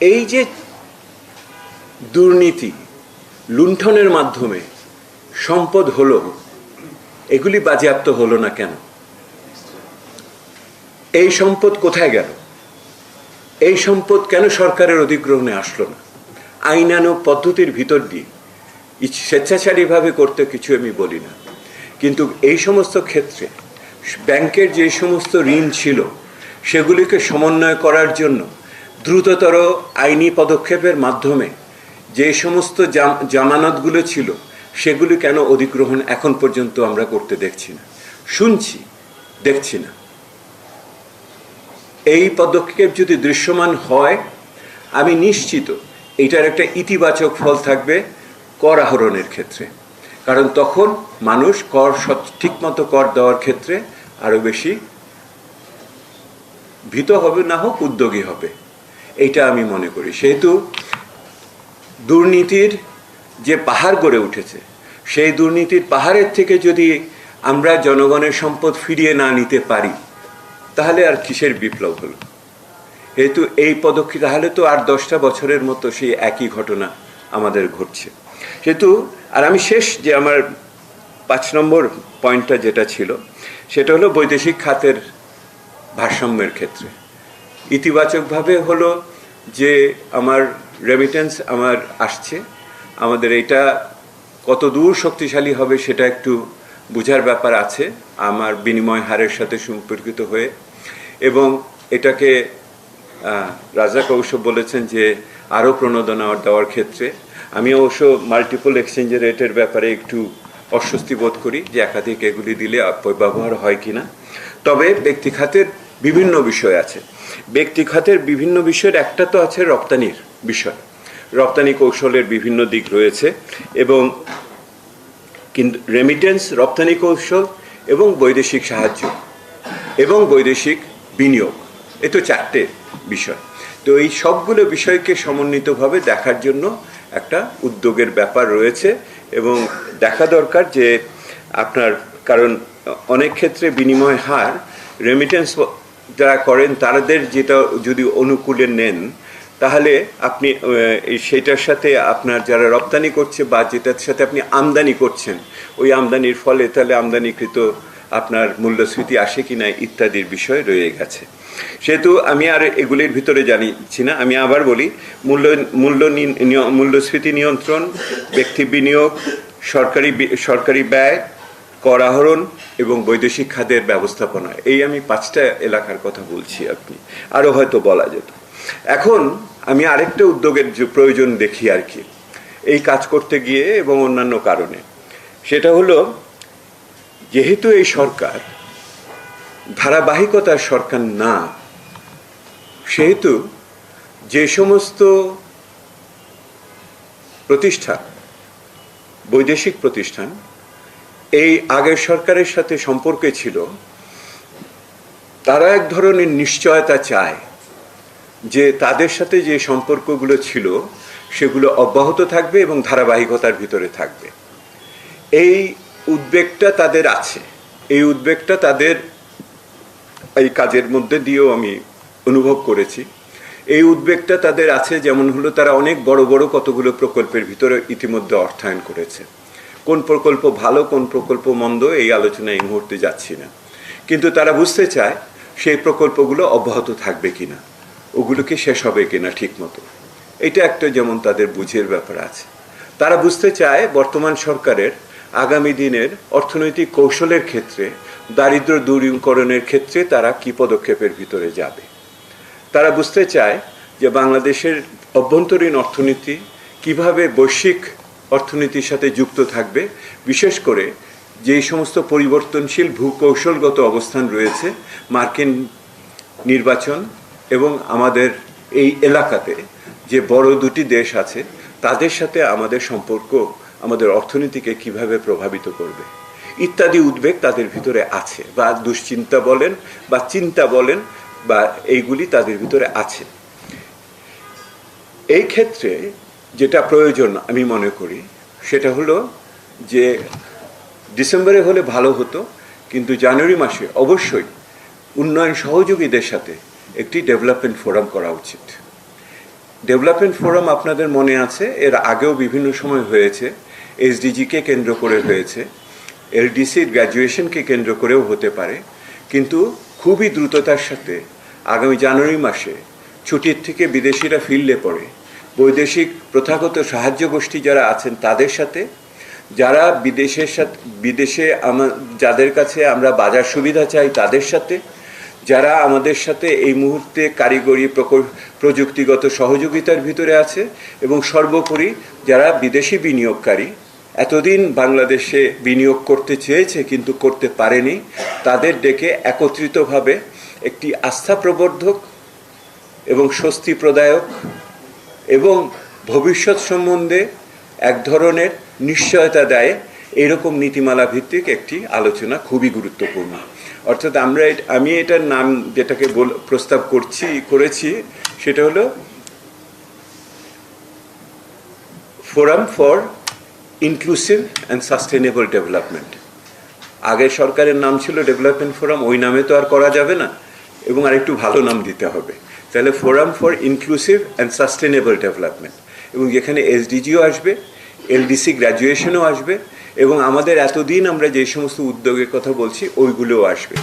এই যে দুর্নীতি, লুণ্ঠনের মাধ্যমে সম্পদ হলো, এগুলি বাজেয়াপ্ত হলো না কেন? এই সম্পদ কোথায় গেল? এই সম্পদ কেন সরকারের অধিগ্রহণে আসলো না? আইনানুগ পদ্ধতির ভিতর দিয়ে স্বেচ্ছাচারীভাবে করতে কিছু আমি বলি না। কিন্তু এই সমস্ত ক্ষেত্রে ব্যাংকের যে সমস্ত ঋণ ছিল, সেগুলিকে সমন্বয় করার জন্য দ্রুততর আইনি পদক্ষেপের মাধ্যমে যে সমস্ত জামানতগুলো ছিল, সেগুলি কেন অধিগ্রহণ এখন পর্যন্ত আমরা করতে দেখছি না? শুনছি, দেখছি না। এই পদক্ষেপ যদি দৃশ্যমান হয়, আমি নিশ্চিত এটার একটা ইতিবাচক ফল থাকবে কর আহরণের ক্ষেত্রে। কারণ তখন মানুষ কর ঠিকমতো কর দেওয়ার ক্ষেত্রে আরও বেশি ভীত হবে না হোক, উদ্যোগী হবে। এইটা আমি মনে করি। সেহেতু দুর্নীতির যে পাহাড় গড়ে উঠেছে, সেই দুর্নীতির পাহাড়ের থেকে যদি আমরা জনগণের সম্পদ ফিরিয়ে না নিতে পারি, তাহলে আর কিসের বিপ্লব হলো? যেহেতু এই পদক্ষেপ, তাহলে তো আর দশটা বছরের মতো সেই একই ঘটনা আমাদের ঘটছে। সেহেতু, আর আমি শেষ যে আমার পাঁচ নম্বর পয়েন্টটা যেটা ছিল, সেটা হলো বৈদেশিক খাতের ভারসাম্যের ক্ষেত্রে। ইতিবাচকভাবে হলো যে আমার রেমিটেন্স আমার আসছে। আমাদের এটা কত দূর শক্তিশালী হবে সেটা একটু বোঝার ব্যাপার আছে, আমার বিনিময় হারের সাথে সম্পর্কিত হয়ে। এবং এটাকে রাজা কৌশব বলেছেন যে আরও প্রণোদনা দেওয়ার ক্ষেত্রে। আমি অবশ্য মাল্টিপল এক্সচেঞ্জ রেটের ব্যাপারে একটু অস্বস্তি বোধ করি যে একাধিক এগুলি দিলে অপব্যবহার হয় কি না তবে ব্যক্তি খাতের বিভিন্ন বিষয় আছে। ব্যক্তি খাতের বিভিন্ন বিষয়ের একটা তো আছে রপ্তানির বিষয়। রপ্তানি কৌশলের বিভিন্ন দিক রয়েছে এবং কিন্তু রেমিটেন্স রপ্তানি কৌশল এবং বৈদেশিক সাহায্য এবং বৈদেশিক বিনিয়োগ। এ তো চারটে বিষয়। তো এই সবগুলো বিষয়কে সমন্বিতভাবে দেখার জন্য একটা উদ্যোগের ব্যাপার রয়েছে এবং দেখা দরকার যে আপনার, কারণ অনেক ক্ষেত্রে বিনিময় হার রেমিটেন্স যারা করেন, তাদের যেটা যদি অনুকূলে নেন, তাহলে আপনি সেটার সাথে আপনার যারা রপ্তানি করছে বা যেটার সাথে আপনি আমদানি করছেন, ওই আমদানির ফলে তাহলে আমদানিকৃত আপনার মূল্যস্ফীতি আসে কি না ইত্যাদির বিষয় রয়ে গেছে। সেহেতু আমি আর এগুলির ভিতরে জানিছি না, আমি আবার বলি, মূল্য মূল্য মূল্যস্ফীতি নিয়ন্ত্রণ, ব্যক্তি বিনিয়োগ, সরকারি সরকারি ব্যয় কর আহরণ এবং বৈদেশিক খাদের ব্যবস্থাপনা। এই আমি পাঁচটা এলাকার কথা বলছি আপনি। আরও হয়তো বলা যেত। এখন আমি আরেকটা উদ্যোগের প্রয়োজন দেখি আর কি। এই কাজ করতে গিয়ে এবং অন্যান্য কারণে। সেটা হলো, যেহেতু এই সরকার ধারাবাহিকতার সরকার না, সেহেতু যে সমস্ত প্রতিষ্ঠান, বৈদেশিক প্রতিষ্ঠান এই আগের সরকারের সাথে সম্পর্কে ছিল, তারা এক ধরনের নিশ্চয়তা চায় যে তাদের সাথে যে সম্পর্কগুলো ছিল, সেগুলো অব্যাহত থাকবে এবং ধারাবাহিকতার ভিতরে থাকবে। এই উদ্বেগটা তাদের আছে। এই উদ্বেগটা তাদের এই কাজের মধ্যে দিয়েও আমি অনুভব করেছি। এই উদ্বেগটা তাদের আছে, যেমন হলো তারা অনেক বড় বড় কতগুলো প্রকল্পের ভিতরে ইতিমধ্যে অর্থায়ন করেছে। কোন প্রকল্প ভালো, কোন প্রকল্প মন্দ, এই আলোচনায় এই মুহূর্তে যাচ্ছি না। কিন্তু তারা বুঝতে চায় সেই প্রকল্পগুলো অব্যাহত থাকবে কিনা ওগুলোকে শেষ হবে কিনা ঠিক মতো এটা একটা যেমন তাদের বুঝের ব্যাপার আছে। তারা বুঝতে চায় বর্তমান সরকারের আগামী দিনের অর্থনৈতিক কৌশলের ক্ষেত্রে, দারিদ্র দূরীকরণের ক্ষেত্রে তারা কি পদক্ষেপের ভিতরে যাবে। তারা বুঝতে চায় যে বাংলাদেশের অভ্যন্তরীণ অর্থনীতি কীভাবে বৈশ্বিক অর্থনীতির সাথে যুক্ত থাকবে, বিশেষ করে যেই সমস্ত পরিবর্তনশীল ভূকৌশলগত অবস্থান রয়েছে, মার্কিন নির্বাচন এবং আমাদের এই এলাকাতে যে বড় দুটি দেশ আছে, তাদের সাথে আমাদের সম্পর্ক, আমাদের অর্থনীতিকে কীভাবে প্রভাবিত করবে, ইত্যাদি উদ্বেগ তাদের ভিতরে আছে বা দুশ্চিন্তা বলেন বা চিন্তা বলেন বা এইগুলি তাদের ভিতরে আছে। এই ক্ষেত্রে যেটা প্রয়োজন আমি মনে করি, সেটা হলো যে ডিসেম্বরে হলে ভালো হতো, কিন্তু জানুয়ারি মাসে অবশ্যই উন্নয়ন সহযোগীদের সাথে একটি ডেভেলপমেন্ট ফোরাম করা উচিত। ডেভেলপমেন্ট ফোরাম আপনাদের মনে আছে, এর আগেও বিভিন্ন সময় হয়েছে, এসডিজিকে কেন্দ্র করে হয়েছে, এলডিসির গ্র্যাজুয়েশনকে কেন্দ্র করেও হতে পারে, কিন্তু খুবই দ্রুততার সাথে আগামী জানুয়ারি মাসে ছুটির থেকে বিদেশিরা ফিরলে পরে বৈদেশিক প্রথাগত সাহায্য গোষ্ঠী যারা আছেন তাদের সাথে, যারা বিদেশের সাথে, বিদেশে যাদের কাছে আমরা বাজার সুবিধা চাই তাদের সাথে, যারা আমাদের সাথে এই মুহূর্তে কারিগরি প্রযুক্তিগত সহযোগিতার ভিতরে আছে এবং সর্বোপরি যারা বিদেশি বিনিয়োগকারী, এতদিন বাংলাদেশে বিনিয়োগ করতে চেয়েছে কিন্তু করতে পারেনি, তাদের ডেকে একত্রিতভাবে একটি আস্থা প্রবর্ধক এবং স্বস্তি প্রদায়ক এবং ভবিষ্যৎ সম্বন্ধে এক ধরনের নিশ্চয়তা দেয়, এরকম নীতিমালা ভিত্তিক একটি আলোচনা খুবই গুরুত্বপূর্ণ। অর্থাৎ আমরা আমি এটার নাম যেটাকে প্রস্তাব করছি, করেছি, সেটা হলো forum for inclusive and sustainable development আগে সরকারের নাম ছিল ডেভেলপমেন্ট ফোরাম ওই নামে তো আর করা যাবে না, এবং আরেকটু ভালো নাম দিতে হবে। তাহলে forum for inclusive and sustainable development এবং যেখানে এসডিজিও আসবে এলডিসি গ্র্যাজুয়েশনও আসবে, এবং আমাদের এতদিন আমরা যে সমস্ত উদ্যোগের কথা বলছি, ওইগুলোও আসবে।